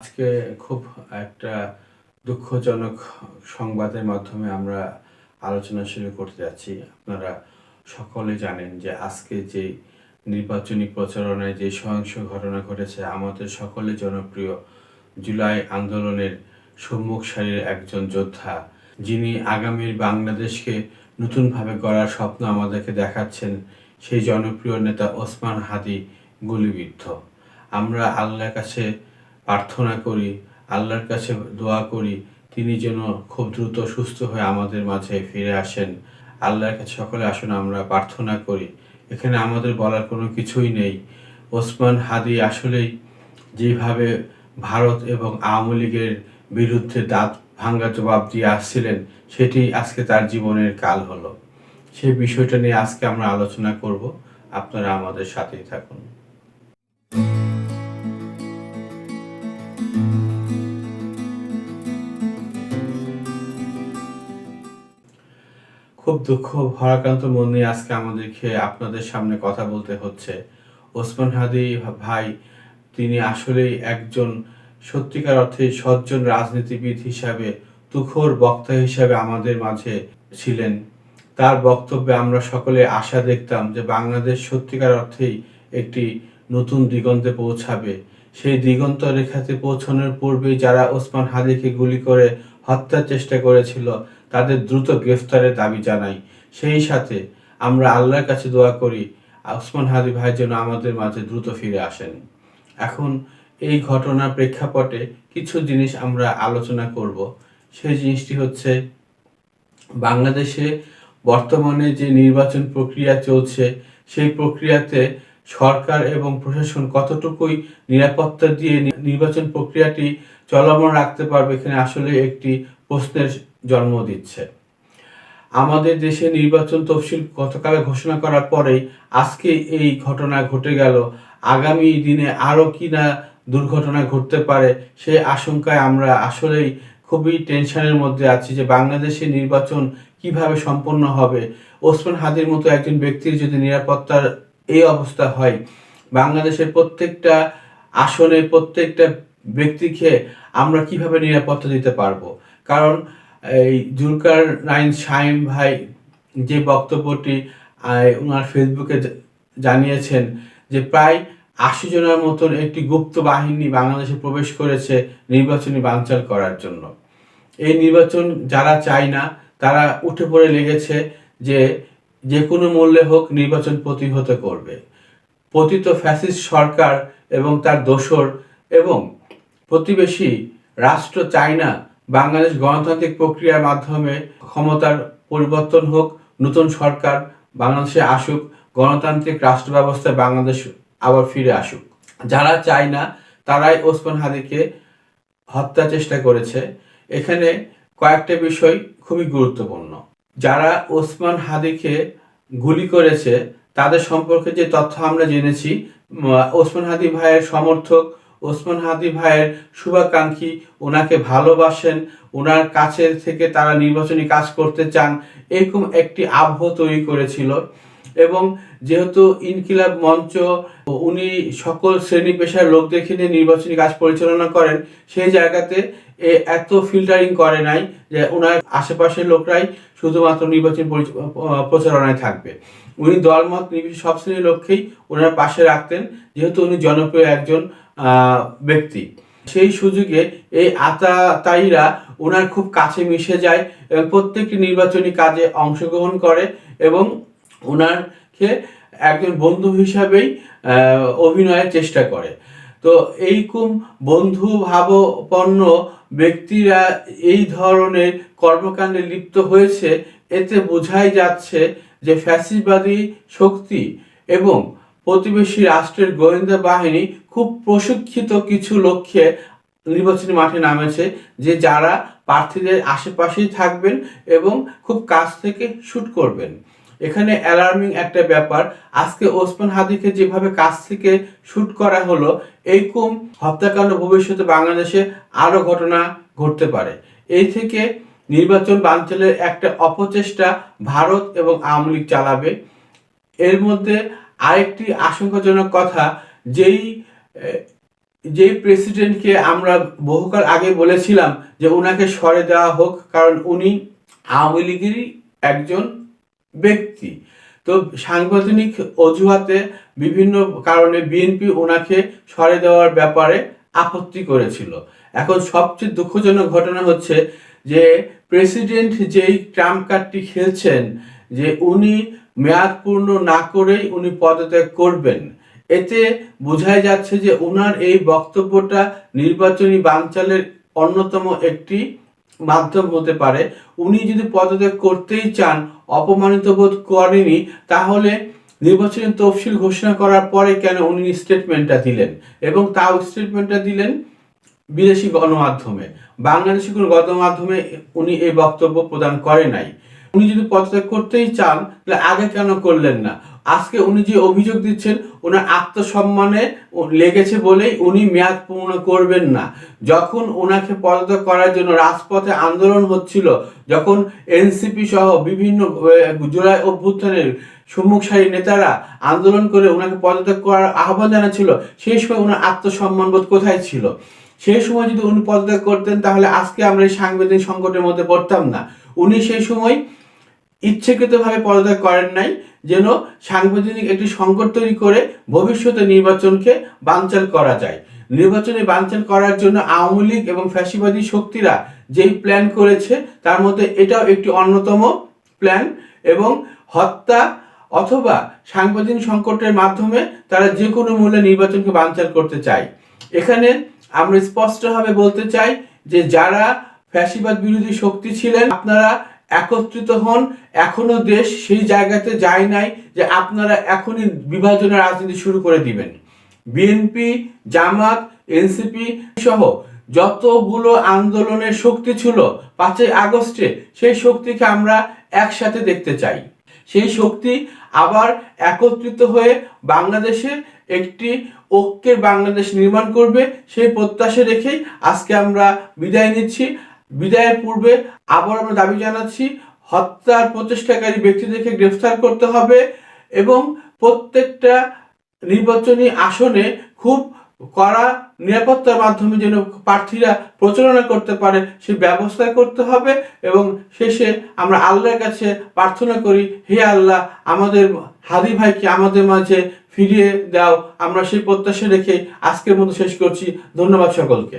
আজকে খুব একটা দুঃখজনক সংবাদের মাধ্যমে আমরা আলোচনা শুরু করতে যাচ্ছি। আপনারা সকলে জানেন যে আজকে যে নির্বাচনী প্রচারণায় যে সহিংস ঘটনা ঘটেছে, আমাদের সকলে জনপ্রিয় জুলাই আন্দোলনের সম্মুখ সারির একজন যোদ্ধা, যিনি আগামীর বাংলাদেশকে নতুনভাবে গড়ার স্বপ্ন আমাদেরকে দেখাচ্ছেন, সেই জনপ্রিয় নেতা ওসমান হাদি গুলিবিদ্ধ। আমরা আল্লাহর কাছে প্রার্থনা করি, আল্লাহর কাছে দোয়া করি, তিনি যেন খুব দ্রুত সুস্থ হয়ে আমাদের মাঝে ফিরে আসেন। আল্লাহর কাছে সকলে আসুন, আমরা প্রার্থনা করি। এখানে আমাদের বলার কোনো কিছুই নেই। ওসমান হাদি আসলেই যেভাবে ভারত এবং আওয়ামী লীগের বিরুদ্ধে দাঁত ভাঙ্গা জবাব দিয়ে আসছিলেন, সেটি আজকে তার জীবনের কাল হলো। সেই বিষয়টা নিয়ে আজকে আমরা আলোচনা করব। আপনারা আমাদের সাথেই থাকুন। খুব দুঃখ ভারাক্রান্ত মন নিয়ে আজকে আমাদেরকে আপনাদের সামনে কথা বলতে হচ্ছে। ওসমান হাদি ভাই, তিনি আসলেই একজন সত্যিকার অর্থে সজ্জন রাজনীতিবিদ হিসাবে, তুখোর বক্তা হিসাবে আমাদের মাঝে ছিলেন। তার বক্তব্যে আমরা সকলে আশা দেখতাম যে বাংলাদেশ সত্যিকার অর্থেই একটি নতুন দিগন্তে পৌঁছাবে। সেই দিগন্ত রেখাতে পৌঁছানোর পূর্বেই যারা ওসমান হাদিকে গুলি করে হত্যার চেষ্টা করেছিল তাদের দ্রুত গ্রেফতারের দাবি জানাই। সেই সাথে আমরা আল্লাহর কাছে দোয়া করি, ওসমান হাদি ভাই যেন আমাদের মাঝে দ্রুত ফিরে আসেন। এখন এই ঘটনার প্রেক্ষাপটে কিছু জিনিস আমরা আলোচনা করব। সেই জিনিসটি হচ্ছে, বাংলাদেশে বর্তমানে যে নির্বাচন প্রক্রিয়া চলছে, সেই প্রক্রিয়াতে সরকার এবং প্রশাসন কতটুকুই নিরাপত্তা দিয়ে নির্বাচন প্রক্রিয়াটি চলমান রাখতে পারবে এখানে আসলে একটি প্রশ্নের জন্ম দিচ্ছে। আমাদের দেশে নির্বাচন তফসিল গতকালে ঘোষণা করার পরেই আজকে এই ঘটনা ঘটে গেল। আগামী দিনে আরও কি না দুর্ঘটনা ঘটতে পারে সেই আশঙ্কায় আমরা আসলেই খুবই টেনশনের মধ্যে আছি যে বাংলাদেশে নির্বাচন কীভাবে সম্পন্ন হবে। ওসমান হাদির মতো একজন ব্যক্তির যদি নিরাপত্তার এই অবস্থা হয়, বাংলাদেশের প্রত্যেকটা আসনে প্রত্যেকটা ব্যক্তিকে আমরা কীভাবে নিরাপত্তা দিতে পারব? কারণ এই জুলকার নাইন শাইম ভাই যে বক্তব্যটি ওনার ফেসবুকে জানিয়েছেন যে প্রায় আশি জনের মতন একটি গুপ্ত বাহিনী বাংলাদেশে প্রবেশ করেছে নির্বাচনী বানচাল করার জন্য। এই নির্বাচন যারা চায় না, তারা উঠে পড়ে লেগেছে যে যে কোনো মূল্যে হোক নির্বাচন প্রতিহত করবে। পতিত ফ্যাসিস্ট সরকার এবং তার দোসর এবং প্রতিবেশী রাষ্ট্র চায়না বাংলাদেশ গণতান্ত্রিক প্রক্রিয়ার মাধ্যমে ক্ষমতার পরিবর্তন হোক, নতুন সরকার বাংলাদেশে আসুক, গণতান্ত্রিক রাষ্ট্র ব্যবস্থায় বাংলাদেশ আবার ফিরে আসুক। যারা চায় না, তারাই ওসমান হাদিকে হত্যা চেষ্টা করেছে। এখানে কয়েকটা বিষয় খুবই গুরুত্বপূর্ণ। যারা ওসমান হাদিকে গুলি করেছে, তাদের সম্পর্কে যে তথ্য আমরা জেনেছি ওসমান হাদি ভাইয়ের সমর্থক ওসমান হাদি ভাইয়ের শুভাকাঙ্ক্ষী, ওনাকে ভালোবাসেন, ওনার কাছে থেকে তারা নির্বাচনী কাজ করতে চান, এরকম একটি আবহ তৈরি করেছিল। এবং যেহেতু ইনকিলাব মঞ্চ, উনি সকল শ্রেণি পেশার লোকদেরকে নিয়ে নির্বাচনী কাজ পরিচালনা করেন, সেই জায়গাতে এত ফিল্টারিং করে নাই যে ওনার আশেপাশের লোকরাই শুধুমাত্র নির্বাচন পরিচ- প্রচারণায় থাকবে। উনি দলমত নির্বিশেষে সব শ্রেণির লোককেই ওনার পাশে রাখতেন, যেহেতু উনি জনপ্রিয় একজন ব্যক্তি। সেই সুযোগে এই আতাতায়ীরা ওনার খুব কাছে মিশে যায়, এবং প্রত্যেকটি নির্বাচনী কাজে অংশগ্রহণ করে, এবং ওনারকে একজন বন্ধু হিসাবেই অভিনয়ের চেষ্টা করে। তো এইরকম বন্ধু ভাবপন্ন ব্যক্তিরা এই ধরনের কর্মকাণ্ডে লিপ্ত হয়েছে, এতে বোঝাই যাচ্ছে যে ফ্যাসিবাদী শক্তি এবং প্রতিবেশী রাষ্ট্রের গোয়েন্দা বাহিনী খুব প্রশিক্ষিত কিছু লক্ষ্যে নির্বাচনী মাঠে নামেছে, যে যারা প্রার্থীদের আশেপাশেই থাকবেন এবং খুব কাছ থেকে শুট করবেন। এখানে অ্যালার্মিং একটা ব্যাপার, আজকে ওসমান হাদিকে যেভাবে কাছ থেকে শুট করা হলো, এইরকম হত্যাকাণ্ড ভবিষ্যতে বাংলাদেশে আরও ঘটনা ঘটতে পারে। এই থেকে নির্বাচন বানচালের একটা অপচেষ্টা ভারত এবং আওয়ামী লীগ চালাবে। এর মধ্যে আরেকটি আশঙ্কাজনক কথা, যেই যেই প্রেসিডেন্টকে আমরা বহুকাল আগে বলেছিলাম যে ওনাকে সরে দেওয়া হোক, কারণ উনি আওয়ামী লীগেরই একজন ব্যক্তি। তো সাংবিধানিক অজুহাতে বিভিন্ন কারণে বিএনপি ওনাকে সরে দেওয়ার ব্যাপারে আপত্তি করেছিল। এখন সবচেয়ে দুঃখজনক ঘটনা হচ্ছে যে প্রেসিডেন্ট যেই ট্রাম্প কার্ডটি খেলছেন, যে উনি মেয়াদ পূর্ণ না করেই উনি পদত্যাগ করবেন। এতে বোঝাই যাচ্ছে যে ওনার এই বক্তব্যটা নির্বাচনী বানচালের অন্যতম একটি মাধ্যম হতে পারে। উনি যদি পদত্যাগ করতেই চান, অপমানিত বোধ করেনি তাহলে নির্বাচনী তফসিল ঘোষণা করার পরে কেন উনি স্টেটমেন্টটা দিলেন? এবং তাও স্টেটমেন্টটা দিলেন বিদেশি গণমাধ্যমে। বাংলাদেশি কোনো গণমাধ্যমে উনি এই বক্তব্য প্রদান করে নাই। উনি যদি পদত্যাগ করতেই চান, তাহলে আগে কেন করলেন না? আজকে উনি যে অভিযোগ দিচ্ছেন, ওনার আত্মসম্মানে লেগেছে বলেই উনি মেয়াদ পূর্ণ করবেন না। যখন ওনাকে পদত্যাগ করার জন্য রাজপথে আন্দোলন হচ্ছিল, যখন এনসিপি সহ বিভিন্ন জুলাই অভ্যুত্থানের সম্মুখ নেতারা আন্দোলন করে ওনাকে পদত্যাগ করার আহ্বান জানাচ্ছিল, সেই সময় ওনার আত্মসম্মান বোধ কোথায় ছিল? সেই সময় যদি উনি পদত্যাগ করতেন, তাহলে আজকে আমরা এই সাংবিধানিক সংকটের মধ্যে পড়তাম না। উনি সেই সময় ইচ্ছাকৃতভাবে পদত্যাগ করেন নাই, যেন সাংবিধানিক একটি সংকট তৈরি করে ভবিষ্যতে নির্বাচনকে বানচাল করা যায়। নির্বাচনে বানচাল করার জন্য আওয়ামী লীগ এবং ফ্যাসিবাদী শক্তিরা যেই প্ল্যান করেছে, তার মধ্যে এটাও একটি অন্যতম প্ল্যান এবং হত্যা অথবা সাংবিধানিক সংকটের মাধ্যমে তারা যে কোনো মূল্যে নির্বাচনকে বানচাল করতে চায়। এখানে আমরা স্পষ্টভাবে বলতে চাই যে যারা ফ্যাসিবাদ বিরোধী শক্তি ছিলেন, আপনারা একত্রিত হন, এখনও দেশ সেই জায়গাতে যায় নাই যে আপনারা এখনই বিভাজনের রাজনীতি শুরু করে দিবেন। বিএনপি, জামাত, এনসিপি সহ যতগুলো আন্দোলনের শক্তি ছিল পাঁচই আগস্টে, সেই শক্তিকে আমরা একসাথে দেখতে চাই। সেই শক্তি আবার একত্রিত হয়ে বাংলাদেশে একটি ঐক্যের বাংলাদেশ নির্মাণ করবে, সেই প্রত্যাশা রেখেই আজকে আমরা বিদায় নিচ্ছি। বিদায়ের পূর্বে আবার আমরা দাবি জানাচ্ছি, হত্যার প্রচেষ্টাকারী ব্যক্তিদেরকে গ্রেফতার করতে হবে এবং প্রত্যেকটা নির্বাচনী আসনে খুব কড়া নিরাপত্তার মাধ্যমে যেন প্রার্থীরা প্রচারণা করতে পারে সে ব্যবস্থা করতে হবে এবং শেষে আমরা আল্লাহর কাছে প্রার্থনা করি, হে আল্লাহ, আমাদের হাদি ভাইকে আমাদের মাঝে ফিরিয়ে দাও। আমরা সেই প্রত্যাশা রেখে আজকের মতো শেষ করছি। ধন্যবাদ সকলকে।